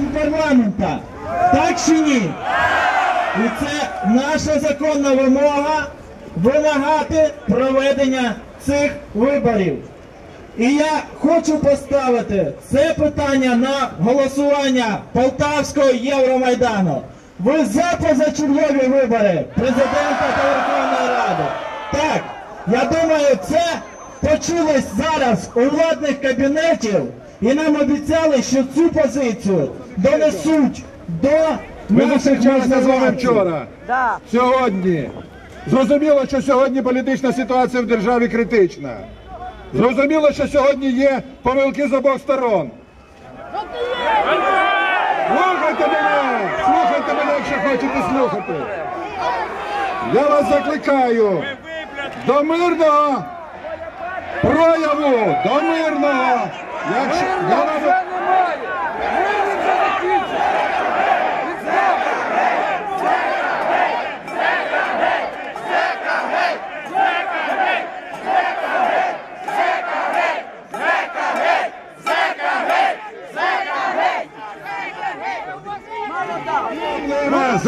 парламента. Так чи ні? І це наша законна вимога вимагати проведення цих виборів. І я хочу поставити це питання на голосування Полтавського Євромайдану. Ви за позачергові вибори президента та Верховної Ради. Так, я думаю, це почулось зараз у владних кабінетів і нам обіцяли, що цю позицію донесуть до Ми наших зустрічалися з вами вчора. Сьогодні. Зрозуміло, що сьогодні політична ситуація в державі критична. Зрозуміло, що сьогодні є помилки з обох сторон. Слухайте мене! Слухайте мене, якщо хочете слухати. Я вас закликаю до мирного прояву, до мирного. Якщо, я вам-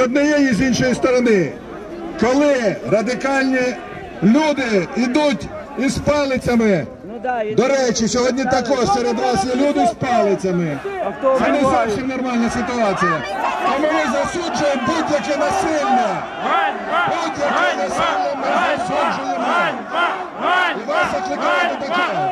з однієї і з іншої сторони. Коли радикальні люди йдуть із палицями, до речі, сьогодні також серед вас є люди з палицями. Це не зовсім нормальна ситуація. Тому ми засуджуємо будь-яке насилля. Будь-яке насилля ми засуджуємо. І вас закликаємо до цього.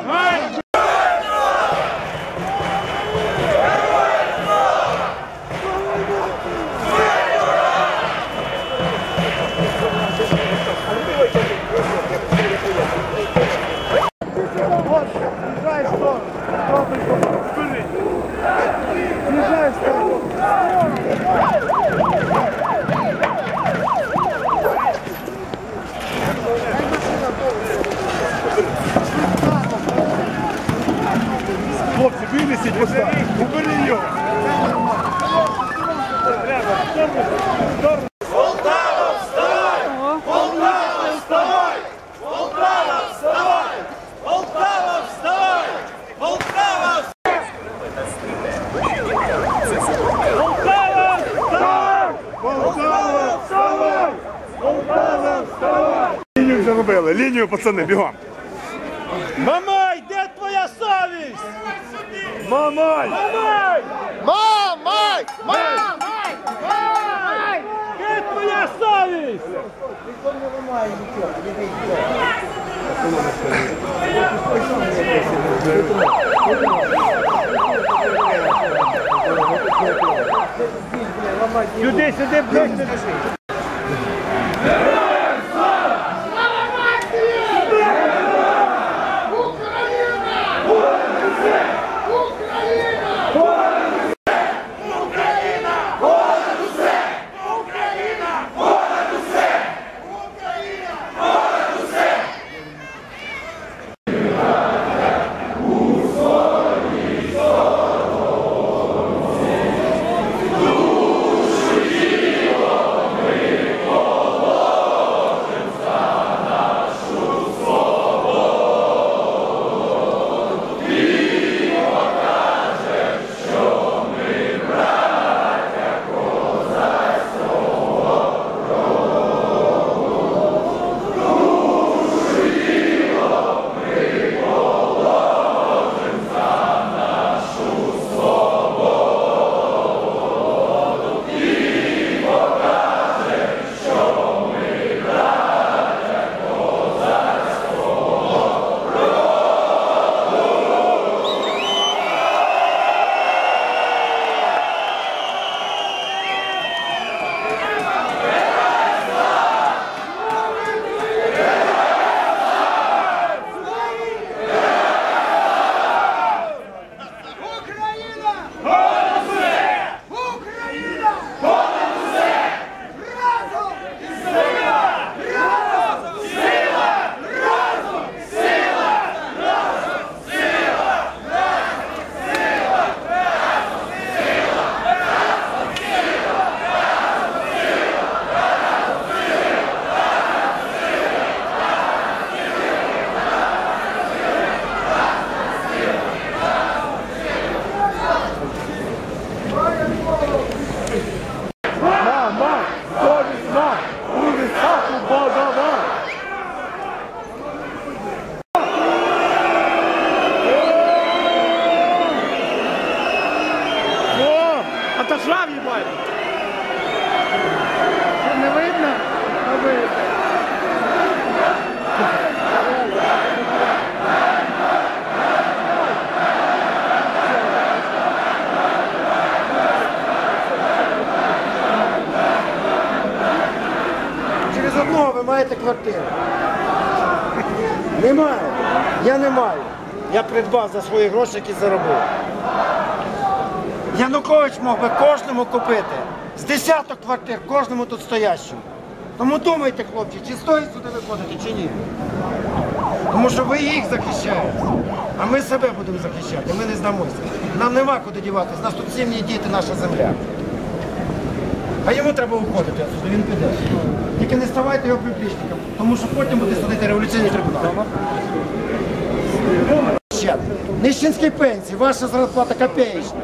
Хлопці, винесіть. Убери його. Лінію вже. Лінію, пацани, бігом. Мамай, де твоя совість? Мамай! Мамай! Мамай! Мамай! Мамай! Де твоя совість? Сюди, сюди, ближче. Зажав, їбать. Не видно? А видно. Через одного ви маєте квартиру. Немає. Я не маю. Я придбав за свої гроші, які заробив. Янукович мог би кожному купити з десяток квартир, кожному тут стоящому. Тому думайте, хлопці, чи стоїть сюди виходити, чи ні. Тому що ви їх захищаєте, а ми себе будемо захищати, ми не здамося. Нам нема куди діватися, нас тут сім'ї діти, наша земля. А йому треба уходити отсюди, він піде. Тільки не ставайте його приплічником, тому що потім буде садити революційний трибунал. Ще. Нищенські пенсії, ваша зарплата копеечна.